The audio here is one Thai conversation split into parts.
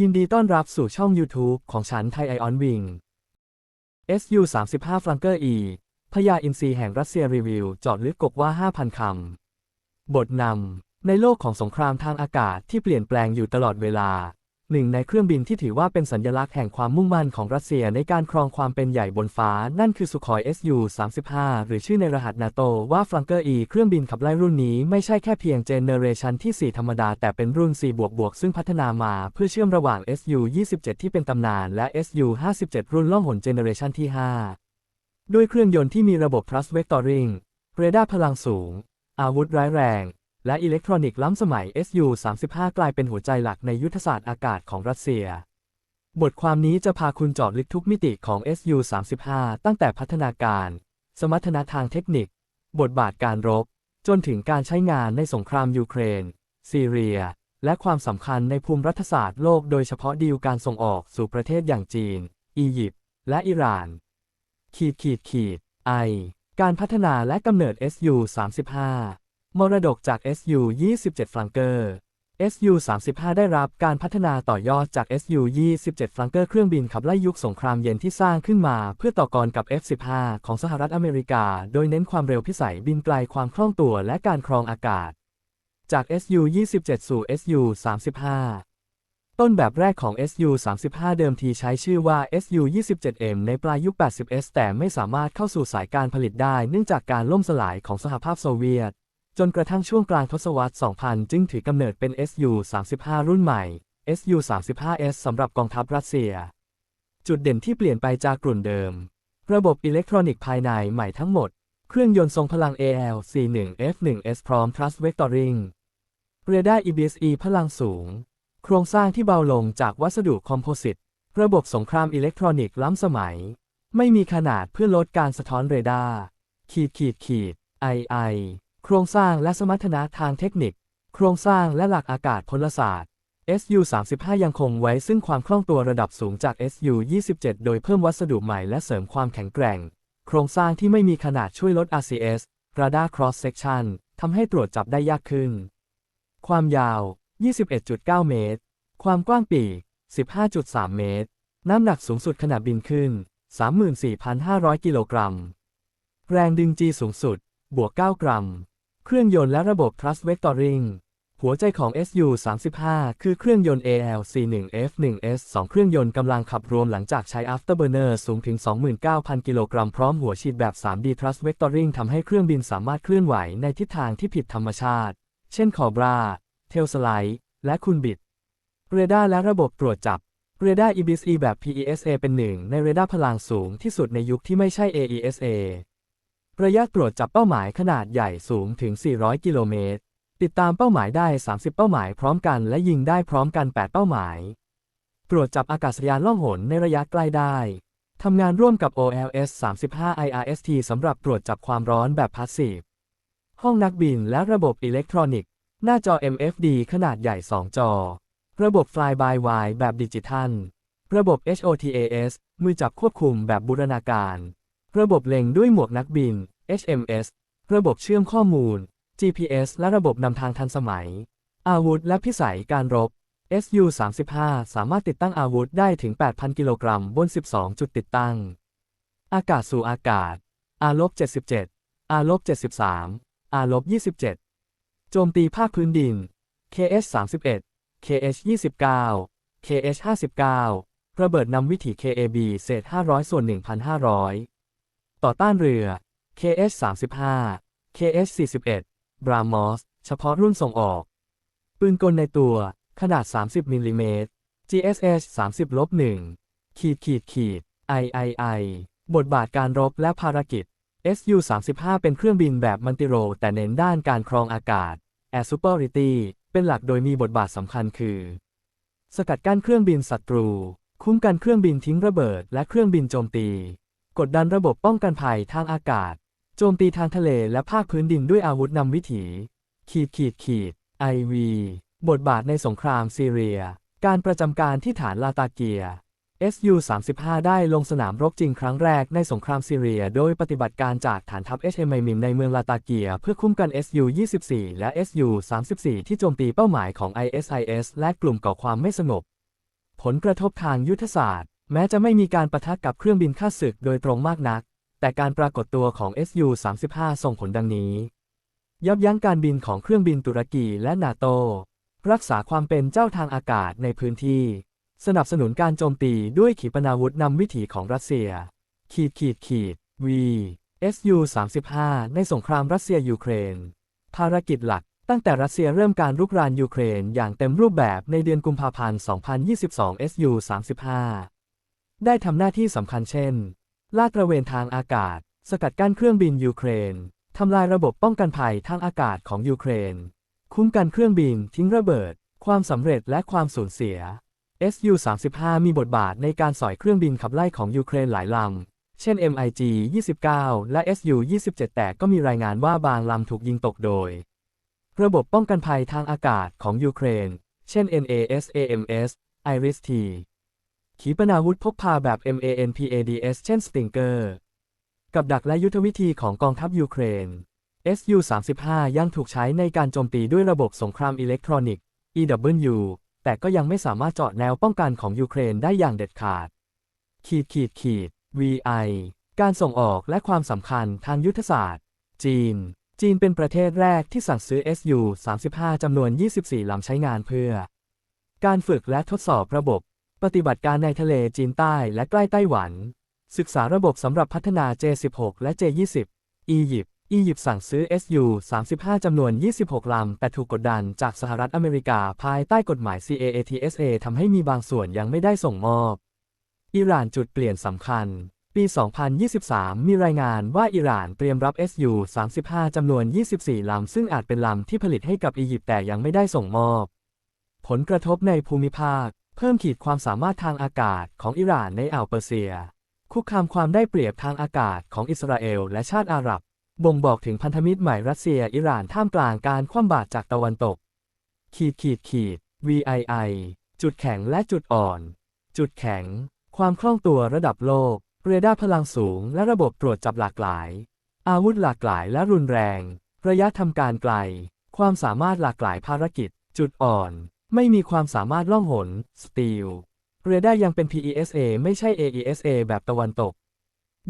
ยินดีต้อนรับสู่ช่อง YouTube ของฉันไทยไอออนวิง SU 35 Flanker E พญาอินทรีแห่งรัสเซียรีวิวจอดลึกกกว่า 5,000 คำ บทนำในโลกของสงครามทางอากาศที่เปลี่ยนแปลงอยู่ตลอดเวลา หนึ่งในเครื่องบินที่ถือว่าเป็นสัญลักษณ์แห่งความมุ่งมั่นของรัสเซียในการครองความเป็นใหญ่บนฟ้า นั่นคือสุขอย SU 35 หรือชื่อในรหัสนาโตว่า Flanker E เครื่องบินขับไล่รุ่นนี้ไม่ใช่แค่เพียงเจเนเรชันที่ 4 ธรรมดา แต่เป็นรุ่น 4 บวกบวกซึ่งพัฒนามาเพื่อเชื่อมระหว่าง SU 27 ที่เป็นตำนาน และ SU 57 รุ่นล่องหนเจเนเรชันที่ 5 ด้วยเครื่องยนต์ที่มีระบบ thrust vectoring เรดาร์พลังสูง อาวุธร้ายแรง และอิเล็กทรอนิกส์ล้ำสมัย SU-35 กลายเป็นหัวใจหลักในยุทธศาสตร์อากาศของรัสเซีย บทความนี้จะพาคุณเจาะลึกทุกมิติของ SU-35 ตั้งแต่พัฒนาการ สมรรถนะทางเทคนิค บทบาทการรบ จนถึงการใช้งานในสงครามยูเครน ซีเรีย และความสำคัญในภูมิรัฐศาสตร์โลกโดยเฉพาะดีลการส่งออกสู่ประเทศอย่างจีน อียิปต์ และอิหร่าน ขีดขีดขีด ไอ การพัฒนาและกำเนิด SU-35 มรดกจาก SU-27 Flanker SU-35 ได้รับการพัฒนาต่อยอดจาก SU-27 Flanker เครื่องบินขับไล่ยุคสงครามเย็นที่สร้างขึ้นมา เพื่อต่อกรกับ F-15 ของสหรัฐอเมริกา โดยเน้นความเร็วพิสัยบินไกลความคล่องตัวและการครองอากาศ จาก SU-27 สู่ SU-35 ต้นแบบแรกของ SU-35 เดิมทีใช้ชื่อว่า SU-27M ในปลายยุค 80S แต่ไม่สามารถเข้าสู่สายการผลิตได้เนื่องจากการล่มสลายของสหภาพโซเวียต จนกระทั่งช่วงกลางทศวรรษ 2000 จึงถือกำเนิดเป็น SU-35 รุ่นใหม่ SU-35S สำหรับกองทัพรัสเซีย จุดเด่นที่เปลี่ยนไปจากกลุ่นเดิม ระบบอิเล็กทรอนิกส์ภายในใหม่ทั้งหมด เครื่องยนต์ทรงพลัง AL-41F1S พร้อม thrust vectoring เรดาร์ EBSE พลังสูง โครงสร้างที่เบาลงจากวัสดุคอมโพสิต ระบบสงครามอิเล็กทรอนิกส์ล้ำสมัย ไม่มีขนาดเพื่อลดการสะท้อนเรดาร์ ขีดขีดขีด II โครงสร้างและสมรรถนะทางเทคนิค โครงสร้างและหลักอากาศพลศาสตร์ SU-35 ยังคงไว้ซึ่งความคล่องตัวระดับสูงจาก SU-27 โดยเพิ่มวัสดุใหม่และเสริมความแข็งแกร่ง โครงสร้างที่ไม่มีขนาดช่วยลด RCS Radar Cross Section ทำให้ตรวจจับได้ยากขึ้น ความยาว 21.9 เมตร ความกว้างปีก 15.3 เมตร น้ำหนักสูงสุดขณะบินขึ้น 34,500 กิโลกรัม แรงดึง G สูงสุด บวก 9 กรัม เครื่องยนต์และระบบ thrust vectoring หัวใจของ SU-35 คือเครื่องยนต์ AL-C1F1S 2 เครื่องยนต์กำลังขับรวมหลังจากใช้ afterburner สูงถึง 29,000 กิโลกรัมพร้อมหัวฉีดแบบ 3D thrust vectoring ทำให้เครื่องบินสามารถเคลื่อนไหวในทิศทางที่ผิดธรรมชาติ เช่นคอบรา เทลสไลด์และคุณบิด เรดาร์และระบบตรวจจับ เรดาร์ EBSE แบบ PESA เป็นหนึ่งในเรดาร์พลังสูงที่สุดในยุคที่ไม่ใช่ AESA ระยะตรวจจับเป้าหมายขนาดใหญ่สูงถึง 400 กิโลเมตร ติดตามเป้าหมายได้ 30 เป้าหมายพร้อมกันและยิงได้พร้อมกัน 8 เป้าหมาย ตรวจจับอากาศยานล่องหนในระยะใกล้ได้ ทำงานร่วมกับ OLS 35 IRST สำหรับตรวจจับความร้อนแบบพาสซีฟ ห้องนักบินและระบบอิเล็กทรอนิกส์ หน้าจอ MFD ขนาดใหญ่ 2 จอ ระบบ Fly by Wire แบบดิจิทัล ระบบ HOTAS มือจับควบคุมแบบบูรณาการ ระบบเล็งด้วยหมวกนักบิน HMS ระบบเชื่อมข้อมูล GPS และระบบนำทางทันสมัย อาวุธและพิสัยการรบ SU-35 สามารถติดตั้งอาวุธได้ถึง 8,000 กิโลกรัมบน 12 จุดติดตั้ง อากาศสู่อากาศ R-77 R-73 R-27 โจมตีภาคพื้นดิน KH-31 KH-29 KH-59 ระเบิดนำวิถี KAB เศษ 500 ส่วน 1,500 ต่อต้านเรือ KH-35 KH-41 Brahmos เฉพาะรุ่นส่งออก ปืนกลในตัว ขนาด 30มิลลิเมตร GSH 30ลบ1ขีดขีดขีด III บทบาทการรบและภารกิจ SU-35 เป็นเครื่องบินแบบมันติโร แต่เน้นด้านการครองอากาศ Air Superiority เป็นหลักโดยมีบทบาทสำคัญคือ สกัดกั้นเครื่องบินศัตรู คุ้มกันเครื่องบินทิ้งระเบิดและเครื่องบินโจมตี กดดันระบบป้องกันภัยทางอากาศ โจมตีทางทะเลและภาคพื้นดินด้วยอาวุธนำวิถี ขีดขีดขีด IV บทบาทในสงครามซีเรีย การประจำการที่ฐานลาตาเกีย SU-35 ได้ลงสนามรบจริงครั้งแรกในสงครามซีเรีย โดยปฏิบัติการจากฐานทัพ HMIM ในเมืองลาตาเกีย เพื่อคุ้มกัน SU-24 และ SU-34 ที่โจมตีเป้าหมายของ ISIS และกลุ่มก่อความไม่สงบ ผลกระทบทางยุทธศาสตร์ แม้จะไม่มีการประทะกับเครื่องบินข้าศึกโดยตรงมากนัก แต่การปรากฏตัวของ Su-35 ส่งผลดังนี้ ยับยั้งการบินของเครื่องบินตุรกีและนาโต รักษาความเป็นเจ้าทางอากาศในพื้นที่ สนับสนุนการโจมตีด้วยขีปนาวุธนำวิถีของรัสเซีย ขีดขีดขีด V Su-35 ในสงครามรัสเซียยูเครน ภารกิจหลักตั้งแต่รัสเซียเริ่มการรุกรานยูเครนอย่างเต็มรูปแบบในเดือนกุมภาพันธ์ 2022 Su-35 ได้ทำหน้าที่สำคัญเช่น ลาดตระเวนทางอากาศ สกัดกั้นเครื่องบินยูเครน ทำลายระบบป้องกันภัยทางอากาศของยูเครน คุ้มกันเครื่องบิน ทิ้งระเบิด ความสำเร็จและความสูญเสีย Su-35 มีบทบาทในการสอยเครื่องบินขับไล่ของยูเครนหลายลำ เช่น MiG 29 และ Su 27 แต่ก็มีรายงานว่าบางลำถูกยิงตกโดย ระบบป้องกันภัยทางอากาศของยูเครน เช่น NASAMS IRIS-T ขีปนาวุธพกพาแบบ MANPADS เช่น Stinger กับดักและยุทธวิธีของกองทัพยูเครน Su-35 ยังถูกใช้ในการโจมตีด้วยระบบสงครามอิเล็กทรอนิกส์ EW แต่ก็ยังไม่สามารถเจาะแนวป้องกันของยูเครนได้อย่างเด็ดขาด ขีดขีดขีด VI การส่งออกและความสำคัญทางยุทธศาสตร์ จีน จีนเป็นประเทศแรกที่สั่งซื้อ Su-35 จำนวน 24 ลำใช้งานเพื่อ การฝึกและทดสอบระบบ ปฏิบัติการในทะเลจีนใต้และใกล้ไต้หวัน ศึกษาระบบสำหรับพัฒนา J16 และ J20 อียิปต์อียิปต์สั่งซื้อ Su-35 จำนวน 26 ลำ แต่ถูกกดดันจากสหรัฐอเมริกาภายใต้กฎหมาย CAATSA ทำให้มีบางส่วนยังไม่ได้ส่งมอบ อิหร่านจุดเปลี่ยนสำคัญ ปี 2023 มีรายงานว่าอิหร่านเตรียมรับ Su-35 จำนวน 24 ลำ ซึ่งอาจเป็นลำที่ผลิตให้กับอียิปต์แต่ยังไม่ได้ส่งมอบ ผลกระทบในภูมิภาค เพิ่มขีดความสามารถทางอากาศของอิหร่านในอ่าวเปอร์เซีย คุกคามความได้เปรียบทางอากาศของอิสราเอลและชาติอาหรับ บ่งบอกถึงพันธมิตรใหม่รัสเซียอิหร่านท่ามกลางการคว่ำบาตรจากตะวันตก ขีดขีดขีด VII จุดแข็งและจุดอ่อน จุดแข็ง ความคล่องตัวระดับโลก เรดาร์พลังสูง และระบบตรวจจับหลากหลาย อาวุธหลากหลายและรุนแรง ระยะทำการไกล ความสามารถหลากหลายภารกิจ จุดอ่อน ไม่มีความสามารถล่องหนสตีลเรดาร์ยังเป็น PESA ไม่ใช่ AESA แบบตะวันตก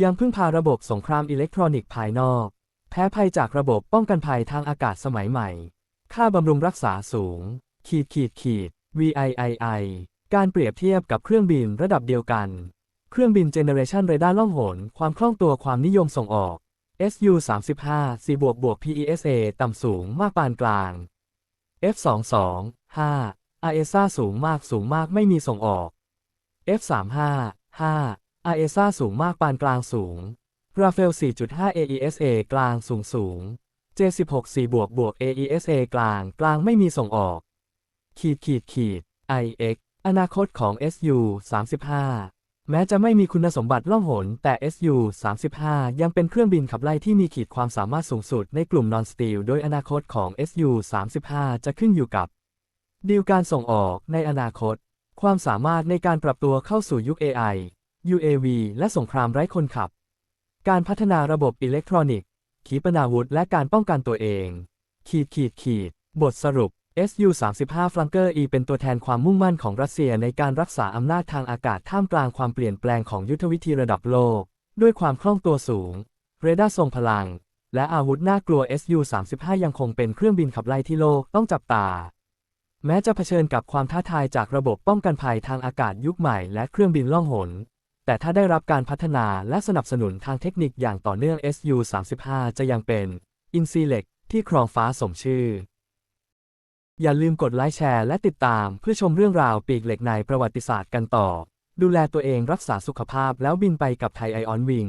ยังพึ่งพาระบบสงครามอิเล็กทรอนิกส์ภายนอก แพ้ภัยจากระบบป้องกันภัยทางอากาศสมัยใหม่ ค่าบำรุงรักษาสูง ขีดขีดขีด VIII การเปรียบเทียบกับเครื่องบินระดับเดียวกัน เครื่องบินเจเนเรชันเรดาร์ล่องหน ความคล่องตัวความนิยมส่งออก Su-35 4บวกบวก PESA ต่ำสูงมากปานกลาง F22 5 AESA สูงมากสูงมากไม่มีส่งออก F35 5 AESA สูงมากปานกลางสูง Rafael 4.5 AESA กลางสูงสูง J16 4บวกบวก AESA กลางกลางไม่มีส่งออก ขีดขีดขีด IX อนาคตของ Su-35 แม้จะไม่มีคุณสมบัติล่องหน แต่ Su-35 ยังเป็นเครื่องบินขับไล่ที่มีขีดความสามารถสูงสุดในกลุ่มนอนสตีลโดยอนาคตของ Su-35 จะขึ้นอยู่กับ ดีลการส่งออกในอนาคต ความสามารถในการปรับตัวเข้าสู่ยุค AI UAV และสงครามไร้คนขับ การพัฒนาระบบอิเล็กทรอนิกส์ ขีปนาวุธ และการป้องกันตัวเอง ขีดขีดขีด บทสรุป Su-35 Flanker E เป็นตัวแทนความมุ่งมั่นของรัสเซียในการรักษาอำนาจทางอากาศท่ามกลางความเปลี่ยนแปลงของยุทธวิธีระดับโลก ด้วยความคล่องตัวสูง เรดาร์ทรงพลัง และอาวุธน่ากลัว Su-35 ยังคงเป็นเครื่องบินขับไล่ที่โลกต้องจับตา แม้จะเผชิญกับความท้าทายจากระบบป้องกันภัยทางอากาศยุคใหม่และเครื่องบินล่องหน แต่ถ้าได้รับการพัฒนาและสนับสนุนทางเทคนิคอย่างต่อเนื่อง Su-35 จะยังเป็นอินซีเล็กที่ครองฟ้าสมชื่อ อย่าลืมกดไลค์แชร์และติดตามเพื่อชมเรื่องราวปีกเหล็กในประวัติศาสตร์กันต่อ ดูแลตัวเองรักษาสุขภาพแล้วบินไปกับไทยไอออนวิง